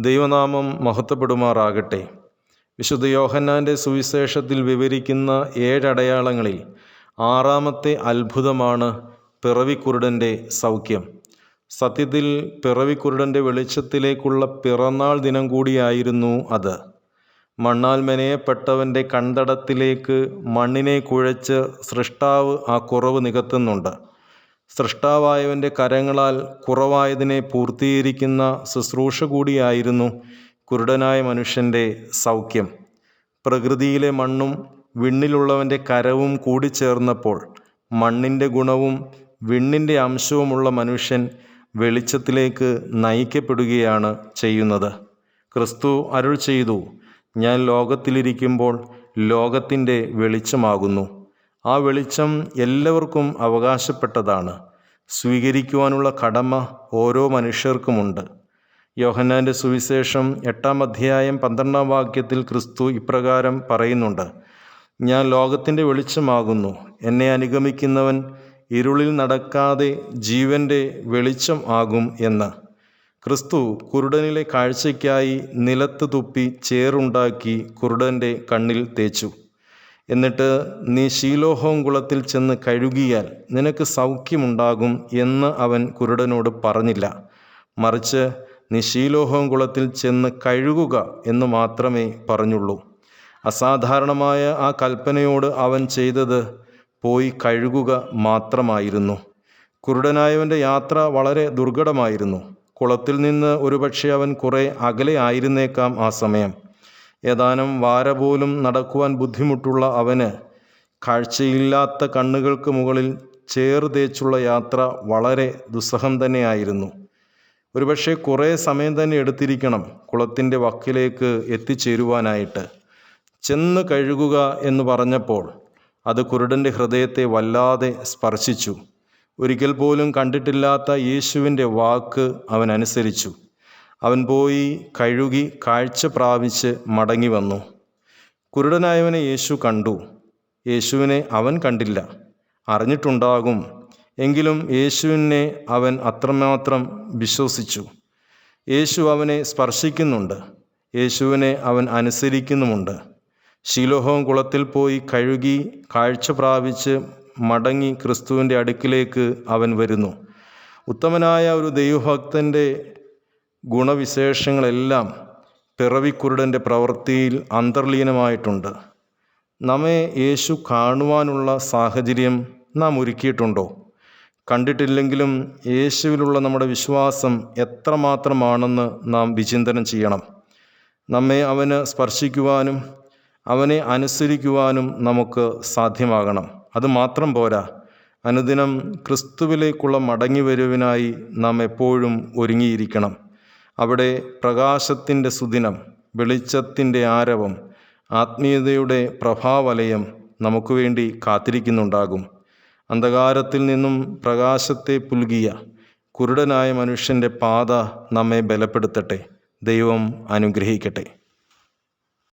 ദൈവനാമം മഹത്വപ്പെടുമാറാകട്ടെ. വിശുദ്ധ യോഹന്നാന്റെ സുവിശേഷത്തിൽ വിവരിക്കുന്ന ഏഴടയാളങ്ങളിൽ ആറാമത്തെ അത്ഭുതമാണ് പിറവിക്കുരുടന്റെ സൗഖ്യം. സത്യത്തിൽ പിറവിക്കുരുടന്റെ വെളിച്ചത്തിലേക്കുള്ള പിറന്നാൾ ദിനം കൂടിയായിരുന്നു അത്. മണ്ണാൽ മെനയപ്പെട്ടവന്റെ കണ്ടടത്തിലേക്ക് മണ്ണിനെ കുഴച്ച് സൃഷ്ടാവ് ആ കുറവ് നികത്തുന്നുണ്ട്. സൃഷ്ടാവായവന്റെ കരങ്ങളാൽ കുറവായതിനെ പൂർത്തീകരിക്കുന്ന ശുശ്രൂഷ കൂടിയായിരുന്നു കുരുടനായ മനുഷ്യന്റെ സൗഖ്യം. പ്രകൃതിയിലെ മണ്ണും വിണ്ണിലുള്ളവന്റെ കരവും കൂടിച്ചേർന്നപ്പോൾ മണ്ണിന്റെ ഗുണവും വിണ്ണിന്റെ അംശവുമുള്ള മനുഷ്യൻ വെളിച്ചത്തിലേക്ക് നയിക്കപ്പെടുകയാണ് ചെയ്യുന്നത്. ക്രിസ്തു അരുൾ ചെയ്തു ഞാൻ ലോകത്തിലിരിക്കുമ്പോൾ ലോകത്തിന്റെ വെളിച്ചമാകുന്നു. ആ വെളിച്ചം എല്ലാവർക്കും അവകാശപ്പെട്ടതാണ്. സ്വീകരിക്കുവാനുള്ള കടമ ഓരോ മനുഷ്യർക്കുമുണ്ട്. യോഹന്നാന്റെ സുവിശേഷം എട്ടാം അധ്യായം പന്ത്രണ്ടാം വാക്യത്തിൽ ക്രിസ്തു ഇപ്രകാരം പറയുന്നുണ്ട് ഞാൻ ലോകത്തിന്റെ വെളിച്ചമാകുന്നു. എന്നെ അനുഗമിക്കുന്നവൻ ഇരുളിൽ നടക്കാതെ ജീവന്റെ വെളിച്ചം ആകും എന്ന്. ക്രിസ്തു കുരുടനിലെ കാഴ്ചയ്ക്കായി നിലത്ത് തുപ്പി ചേറുണ്ടാക്കി കുരുടന്റെ കണ്ണിൽ തേച്ചു. എന്നിട്ട് നീ ശീലോഹോം കുളത്തിൽ ചെന്ന് കഴുകിയാൽ നിനക്ക് സൗഖ്യമുണ്ടാകും എന്ന് അവൻ കുരുടനോട് പറഞ്ഞില്ല. മറിച്ച് നീ ശീലോഹോം കുളത്തിൽ ചെന്ന് കഴുകുക എന്ന് മാത്രമേ പറഞ്ഞുള്ളൂ. അസാധാരണമായ ആ കൽപ്പനയോട് അവൻ ചെയ്തത് പോയി കഴുകുക മാത്രമായിരുന്നു. കുരുടനായവന്റെ യാത്ര വളരെ ദുർഘടമായിരുന്നു. കുളത്തിൽ നിന്ന് ഒരുപക്ഷെ അവൻ കുറേ അകലെ ആയിരുന്നേക്കാം ആ സമയം. ഏതാനും വാര പോലും നടക്കുവാൻ ബുദ്ധിമുട്ടുള്ള അവന് കാഴ്ചയില്ലാത്ത കണ്ണുകൾക്ക് മുകളിൽ ചേർ തേച്ചുള്ള യാത്ര വളരെ ദുസ്സഹം തന്നെയായിരുന്നു. ഒരുപക്ഷെ കുറേ സമയം തന്നെ എടുത്തിരിക്കണം കുളത്തിന്റെ വക്കിലേക്ക് എത്തിച്ചേരുവാനായിട്ട്. ചെന്ന് കഴുകുക എന്ന് പറഞ്ഞപ്പോൾ അത് കുരുടന്റെ ഹൃദയത്തെ വല്ലാതെ സ്പർശിച്ചു. ഒരിക്കൽ പോലും കണ്ടിട്ടില്ലാത്ത യേശുവിന്റെ വാക്ക് അവൻ അനുസരിച്ചു. അവൻ പോയി കഴുകി കാഴ്ച പ്രാപിച്ച് മടങ്ങി വന്നു. കുരുടനായവനെ യേശു കണ്ടു. യേശുവിനെ അവൻ കണ്ടില്ല. അറിഞ്ഞിട്ടുണ്ടാകും. എങ്കിലും യേശുവിനെ അവൻ അത്രമാത്രം വിശ്വസിച്ചു. യേശു അവനെ സ്പർശിക്കുന്നുണ്ട്. യേശുവിനെ അവൻ അനുസരിക്കുന്നുമുണ്ട്. ശിലോഹോം കുളത്തിൽ പോയി കഴുകി കാഴ്ച പ്രാപിച്ച് മടങ്ങി ക്രിസ്തുവിന്റെ അടുക്കിലേക്ക് അവൻ വരുന്നു. ഉത്തമനായ ഒരു ദൈവഭക്തന്റെ ഗുണവിശേഷങ്ങളെല്ലാം പിറവിക്കുരുടന്റെ പ്രവൃത്തിയിൽ അന്തർലീനമായിട്ടുണ്ട്. നമ്മെ യേശു കാണുവാനുള്ള സാഹചര്യം നാം ഒരുക്കിയിട്ടുണ്ടോ? കണ്ടിട്ടില്ലെങ്കിലും യേശുവിലുള്ള നമ്മുടെ വിശ്വാസം എത്രമാത്രമാണെന്ന് നാം വിചിന്തനം ചെയ്യണം. നമ്മെ അവന് സ്പർശിക്കുവാനും അവനെ അനുസരിക്കുവാനും നമുക്ക് സാധ്യമാകണം. അത് മാത്രം പോരാ. അനുദിനം ക്രിസ്തുവിലേക്കുള്ള മടങ്ങിവരവിനായി നാം എപ്പോഴും ഒരുങ്ങിയിരിക്കണം. അവിടെ പ്രകാശത്തിന്റെ സുദിനം വെളിച്ചത്തിന്റെ ആരവം ആത്മീയതയുടെ പ്രഭാവലയം നമുക്ക് വേണ്ടി കാത്തിരിക്കുന്നുണ്ടാകും. അന്ധകാരത്തിൽ നിന്നും പ്രകാശത്തെ പുൽകിയ കുരുടനായ മനുഷ്യന്റെ പാത നമ്മെ ബലപ്പെടുത്തട്ടെ. ദൈവം അനുഗ്രഹിക്കട്ടെ.